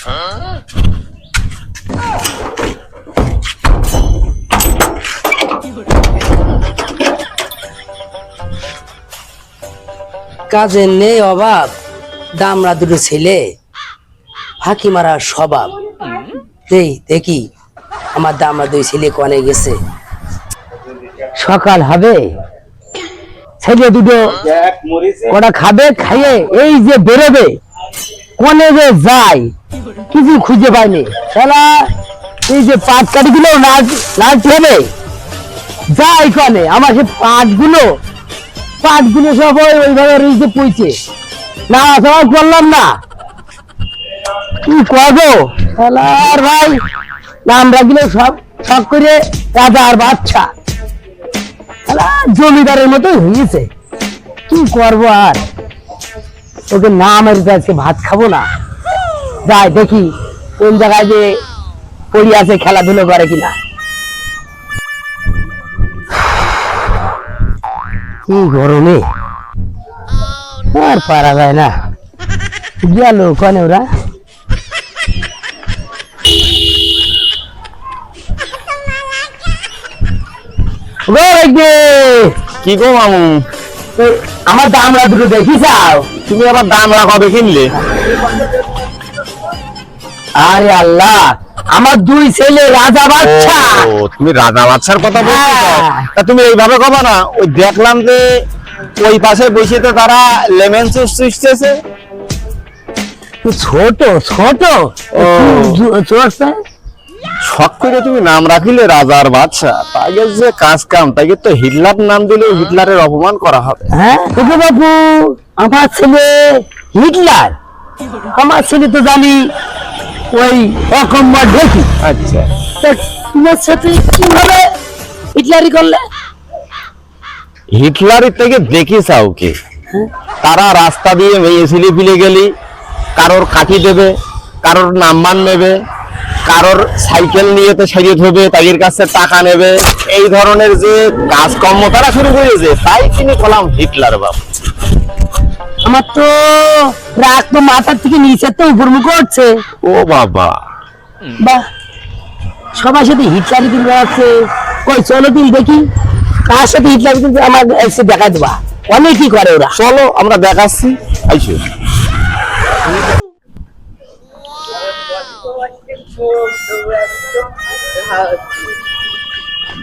কাজের নেই অভাব, দামরা দুটো ছেলে ফাঁকি মারার স্বভাব। দেই, দেখি, আমার দামরা দুই ছেলে কনে গেছে। সকাল হবে, ছেলে দুটো কটা খাবে, খাইয়ে এই যে বেরোবে, কনে যে যায়। কিছু খুঁজে শালা, এই যে পাট কাটি গুলো হবে যাই কনে আমার সে পাটগুলো পাটগুলো সব ওইভাবে রয়েছে পইছে না সবাই করলাম না। কি ভাই, আমরা গুলো সব সব করে রাজা আর বাচ্চা জমিদারের মতো হয়েছে। কি করব আর? ওকে না মেরে তো আজকে ভাত খাব না। যাই দেখি কোন জায়গায় যে পড়ি আছে খেলাধুলো করে কিনা। কি গরমে? আর পারা যায় না। গেল ওখানে ওরা। কি গো মামু? আমার দামরা দুটো দেখি যাও তুমি আবার দামরা কবে কিনলে? আরে আল্লাহ আমার দুই ছেলে রাজা বাচ্চা। ও তুমি রাজা বাচ্চার কথা বলছো হ্যাঁ। তা তুমি এইভাবে কবা না ওই দেখলাম যে ওই পাশে বসেতে তারা লেমন জুস চুষতেছে। ছোট ছোট। ছোট শখ করে তুমি নাম রাখিলে রাজার বাচ্চা তাকে যে কাজ কাম তাকে তো হিটলার নাম দিলে হিটলারের অপমান করা হবে। হ্যাঁ? বাবু আমার ছেলে হিটলার। আমার ছেলে তো জানি ওই অকম্বর দেখি। আচ্ছা। তা তোমার সাথে কীভাবে হিটলারি করলে? হিটলারের থেকে দেখিস ওকে তারা রাস্তা দিয়ে ছেলে ফিলে গেলি কারোর কাঠি দেবে কারোর নাম্বার নেবে কারোর সাইকেল নিয়ে তো সারিয়ে ধরবে তাদের কাছে টাকা নেবে। এই ধরনের যে কাজকর্ম তারা শুরু করেছে তাই তিনি কলাম হিটলার বাবু। আমার তো রাগ তো মাথার থেকে নিচে তো উপর মুখ হচ্ছে। ও বাবা। বাহ সবার সাথে হিটলারি দিন আছে। কই চলো দিন দেখি। কার সাথে হিটলারি দিন আমার এসে দেখা দেবা। অনেকই করে ওরা। চলো আমরা দেখাচ্ছি। আইসো।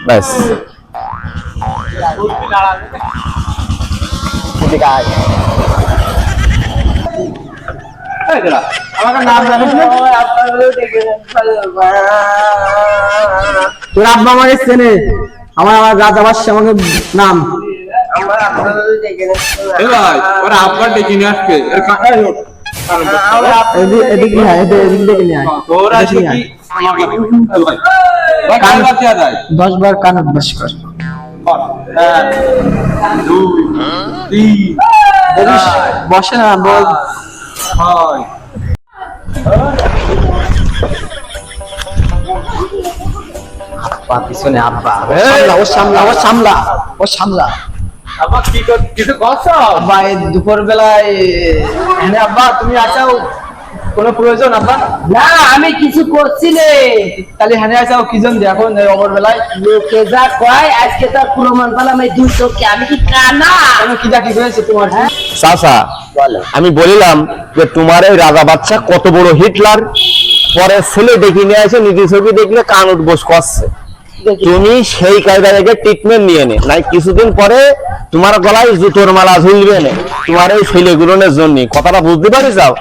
ব্যাস। আমাকে নাম জানিস না তোর আব্বা আমাকে চেনে। আমার আমার বাদশা আমাকে নাম। ডেকে নিয়ে আসবে। এদিক নিয়ে আয়। তোরা কি দশ বার কান অভ্যাস কর। বসে। না বল আব্বা পিছনে আব্বা। ও সামলা ও সামলা ও সামলা। আব্বা কি কিছু করছ? আব্বা দুপুর বেলায় হ্যাঁ আব্বা তুমি আসাও। কোনো প্রয়োজন আপনার না আমি কিছু করছি রে তাহলে হ্যাঁ যাও কি জন দেখো অমর বেলায় লোকে যা কয় আজকে তার প্রমাণ পেলাম এই দুই চোখকে। আমি কি কানা? আমি কি করেছি তোমার? হ্যাঁ? চাচা আমি বলিলাম যে তোমার এই রাজা বাচ্চা কত বড় হিটলার। পরে ছেলে দেখি নিয়ে আসে নিজে ছবি দেখলে কান উঠবোস করছে। তুমি সেই কায়দা থেকে ট্রিটমেন্ট নিয়ে নে। নাই কিছুদিন পরে তোমার গলায় জুতোর মালা ঝুলবে না। তোমার এই ছেলেগুলোনের জন্য। কথাটা বুঝতে পারি যাও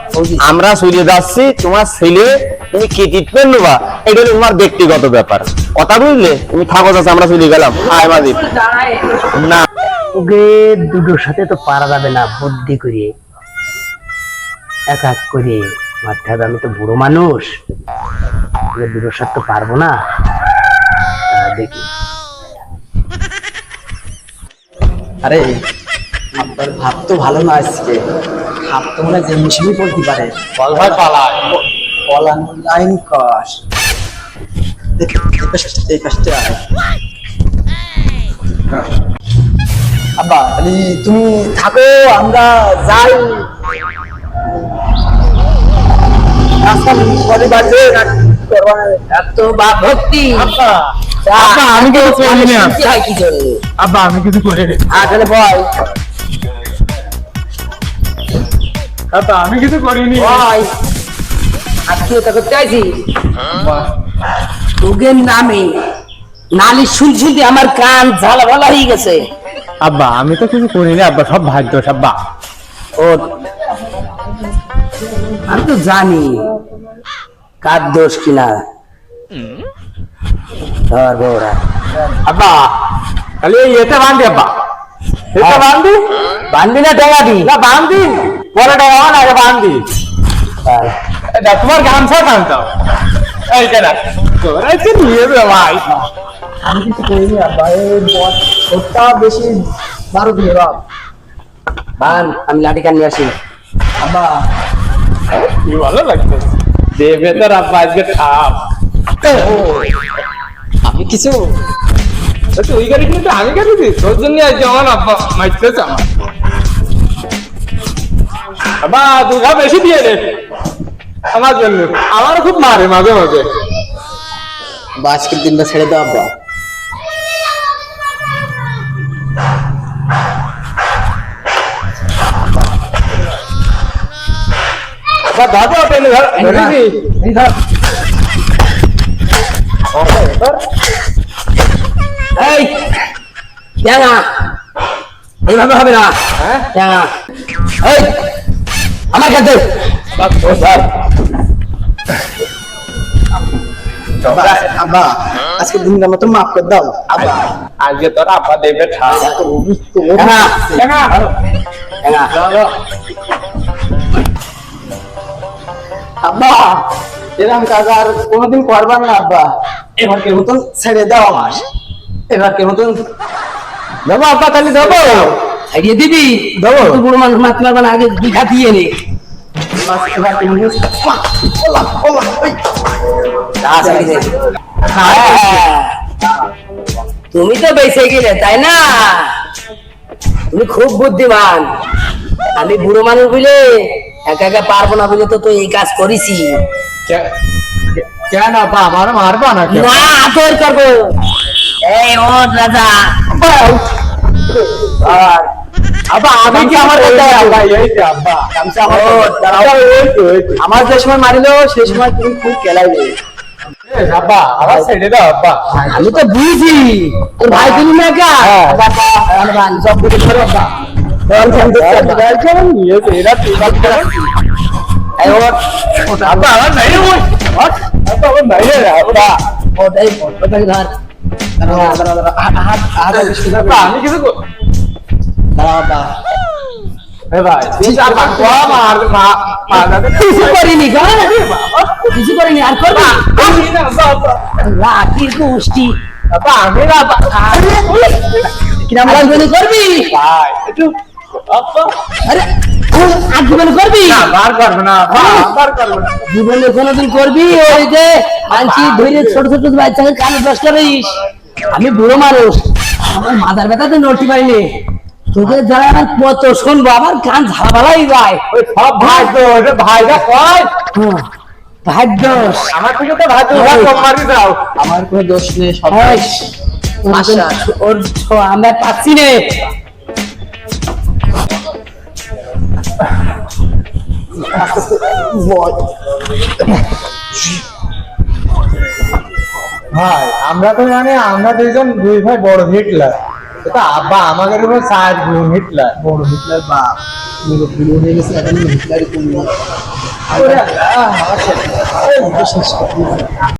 আমরা চলে যাচ্ছি তোমার ছেলে তুমি কি ট্রিটমেন্ট নেবা? এটা তোমার ব্যক্তিগত ব্যাপার। কথা বুঝলে? তুমি থাকো যাচ্ছে আমরা চলে গেলাম। আয় মাদি না। ওকে দুটোর সাথে তো পারা যাবে না। বুদ্ধি করে এক এক করে মারতে হবে। আমি তো বুড়ো মানুষ। দুটোর সাথে তো পারব না। দেখি। আরে আপনার ভাব তো ভালো না আজকে। ভাব তো মনে যে পড়তে পারে। বল ভাই কস। এই পাশে আয় আব্বা তাহলে তুমি থাকো আমরা যাই। এত বা ভক্তি। আব্বা। আমি কিছু করি না। শুনতে কি জন্য? আব্বা আমি কিছু করিনি। আর তাহলে বল। আব্বা আমি কিছু করিনি। বল। আত্মীয়তা করতে আইছি তোদের নামে শুনতে আমার কান ঝালা ভালা হয়ে গেছে। আব্বা আমি তো কিছু করিনি আব্বা সব ভাগ্য আব্বা। ও আমি তো জানি। কার দোষ কিনা? হ্যাঁ। তোমার গামছা টানতাম তোরা নিয়ে ভাই। আমি কিছু করিনি আব্বা। এই বল ওটা বেশি বারো দিয়ে বাপ। বান আমি লাঠি কান নিয়ে আসি। আব্বা কি ভালো লাগছে। দেবে তোর আব্বা আজকে খাপ আমি কিছু ওই গাড়ি কিন্তু আমি দিই তোর জন্য আজকে আমার আব্বা মাইতেছে আমার আব্বা দুর্গা বেশি দিয়ে রে আমার জন্য। আমারও খুব মারে মাঝে মাঝে। আজকের দিনটা ছেড়ে দাও আব্বা। ধর ধরেছি এই ধর এই এইভাবে হবে না। টেঙা এই আমার কাছে। ও স্যার। আব্বা। আব্বা আজকের মতো মাফ করে দাও। আব্বা। আজকে তোর আব্বা দেবে আব্বা এরকম কাজ আর কোনোদিন করবার না আব্বা। এবারকে মতন ছেড়ে দাও আমার এবারকে মতন দেবো আব্বা দেবো। ছাড়িয়ে দিবি? দেবো। বুড়ো মানুষ পারবে না আগে দিয়ে নে। তুমি তো বেঁচে গেলে তাই না? তুমি খুব বুদ্ধিমান। আমি বুড়ো মানুষ বুঝলে? একা একা পারব না বুঝলে তো তুই এই কাজ করিসি কেন আব্বা আমার মারবা না না তোর করব। এই ও রাজা। আর আমি কি আমার যে আমার সময় মারিলো সেই সময় তুমি খুব আব্বা আমি তো বুঝি। তোর ভাই তুমি না কা? বাবা সব বাবা আব্বা করো। আমি কিছু যাবে কিছু করিনি কিছু করিনি আর করবি? লাঠি গোষ্ঠী। আমি কিরাম করবি একটু আরে জীবনে করবি? না বার করবে না বার করবে না। জীবনে কোনোদিন করবি? ওই যে আনছি ধরে ছোট ছোট বাচ্চাকে কানে ব্রাশ করিস। আমি বুড়ো মানুষ। আমার মাথার ব্যথাতে নড়তে পারিনি। তোদের যারা আমার কত শুনব আমার কান ঝালাপালাই যায় ওই সব ভাই তো ওটা ভাইরা কয়। হ্যাঁ, ভাগ্য আমার থেকে তো ভাই কম মারি দাও। আমার কোনো দোষ নেই সব ওই, আচ্ছা। ওর ছ- রে ভাই আমরা তো জানি আমরা দুইজন দুই ভাই বড় হিটলার। এটা আব্বা আমাদের উপর চার গুণ হিটলার। বড় হিটলার বাপ পুরো হয়ে গেছে এখন হিটলারই তুমি